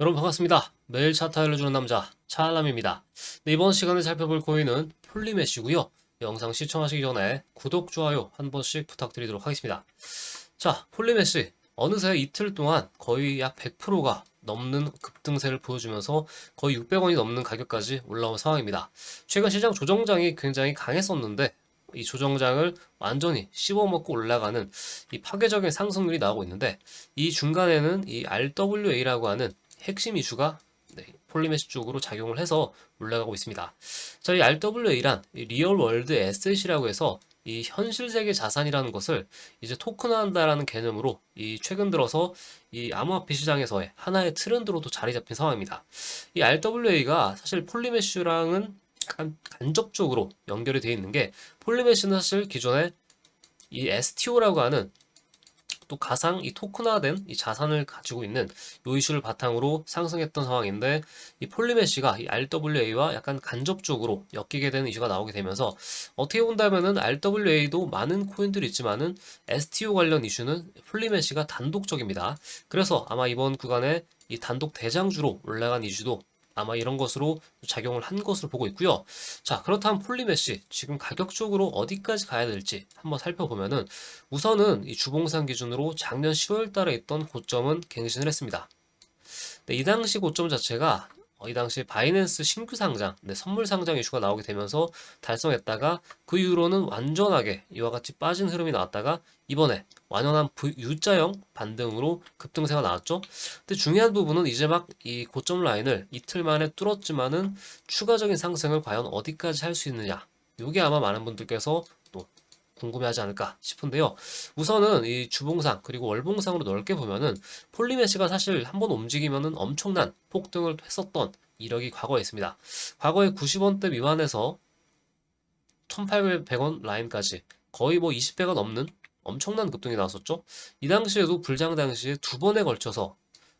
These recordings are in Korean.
여러분 반갑습니다. 매일 차트 알려주는 남자 차알람입니다. 네, 이번 시간에 살펴볼 코인은 폴리메시고요. 영상 시청하시기 전에 구독, 좋아요 한 번씩 부탁드리도록 하겠습니다. 자, 폴리메시 어느새 이틀 동안 거의 약 100%가 넘는 급등세를 보여주면서 거의 600원이 넘는 가격까지 올라온 상황입니다. 최근 시장 조정장이 굉장히 강했었는데 이 조정장을 완전히 씹어먹고 올라가는 이 파괴적인 상승률이 나오고 있는데 이 중간에는 이 RWA라고 하는 핵심 이슈가 네, 폴리메시 쪽으로 작용을 해서 올라가고 있습니다. 자, 이 RWA란 이 리얼 월드 에셋이라고 해서 이 현실 세계 자산이라는 것을 이제 토큰화한다라는 개념으로 이 최근 들어서 이 암호화폐 시장에서의 하나의 트렌드로도 자리 잡힌 상황입니다. 이 RWA가 사실 폴리메시랑은 간접적으로 연결이 되어 있는 게 폴리메시는 사실 기존에 이 STO라고 하는 또 가상 이 토큰화된 이 자산을 가지고 있는 요 이슈를 바탕으로 상승했던 상황인데 이 폴리메시가 이 RWA와 약간 간접적으로 엮이게 되는 이슈가 나오게 되면서 어떻게 본다면은 RWA도 많은 코인들이 있지만은 STO 관련 이슈는 폴리메시가 단독적입니다. 그래서 아마 이번 구간에 이 단독 대장주로 올라간 이슈도 아마 이런 것으로 작용을 한 것으로 보고 있고요. 자, 그렇다면 폴리메시 지금 가격적으로 어디까지 가야 될지 한번 살펴보면은 우선은 이 주봉상 기준으로 작년 10월 달에 있던 고점은 갱신을 했습니다. 네, 이 당시 고점 자체가 어, 이 당시 바이낸스 신규 상장, 네, 선물 상장 이슈가 나오게 되면서 달성했다가 그 이후로는 완전하게 이와 같이 빠진 흐름이 나왔다가 이번에 완연한 U자형 반등으로 급등세가 나왔죠. 근데 중요한 부분은 이제 막 이 고점 라인을 이틀 만에 뚫었지만은 추가적인 상승을 과연 어디까지 할 수 있느냐. 이게 아마 많은 분들께서 또 궁금해하지 않을까 싶은데요. 우선은 이 주봉상 그리고 월봉상으로 넓게 보면은 폴리메시가 사실 한 번 움직이면은 엄청난 폭등을 했었던 이력이 과거에 있습니다. 과거에 90원대 미만에서 1800원 라인까지 거의 뭐 20배가 넘는 엄청난 급등이 나왔었죠. 이 당시에도 불장 당시에 두 번에 걸쳐서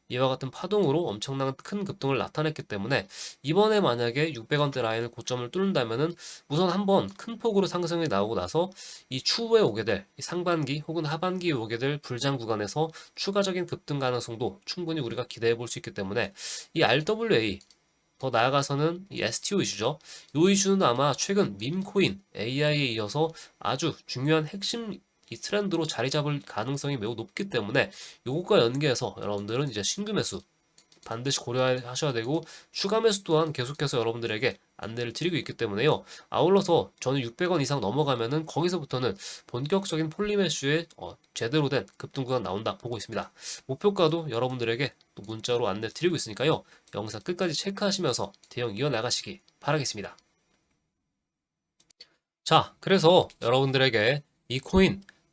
이와 같은 파동으로 엄청난 큰 급등을 나타냈기 때문에 이번에 만약에 600원대 라인을 고점을 뚫는다면은 우선 한번 큰 폭으로 상승이 나오고 나서 이 추후에 오게 될 상반기 혹은 하반기에 오게 될 불장 구간에서 추가적인 급등 가능성도 충분히 우리가 기대해 볼 수 있기 때문에 이 RWA 더 나아가서는 이 STO 이슈죠. 이 이슈는 아마 최근 밈코인 AI에 이어서 아주 중요한 핵심 이 트렌드로 자리 잡을 가능성이 매우 높기 때문에 이것과 연계해서 여러분들은 이제 신규 매수 반드시 고려하셔야 되고 추가 매수 또한 계속해서 여러분들에게 안내를 드리고 있기 때문에요. 아울러서 저는 600원 이상 넘어가면은 거기서부터는 본격적인 폴리매슈의 어, 제대로 된 급등구가 나온다 보고 있습니다. 목표가도 여러분들에게 또 문자로 안내 드리고 있으니까요. 영상 끝까지 체크하시면서 대응 이어나가시기 바라겠습니다. 자, 그래서 여러분들에게 이 코인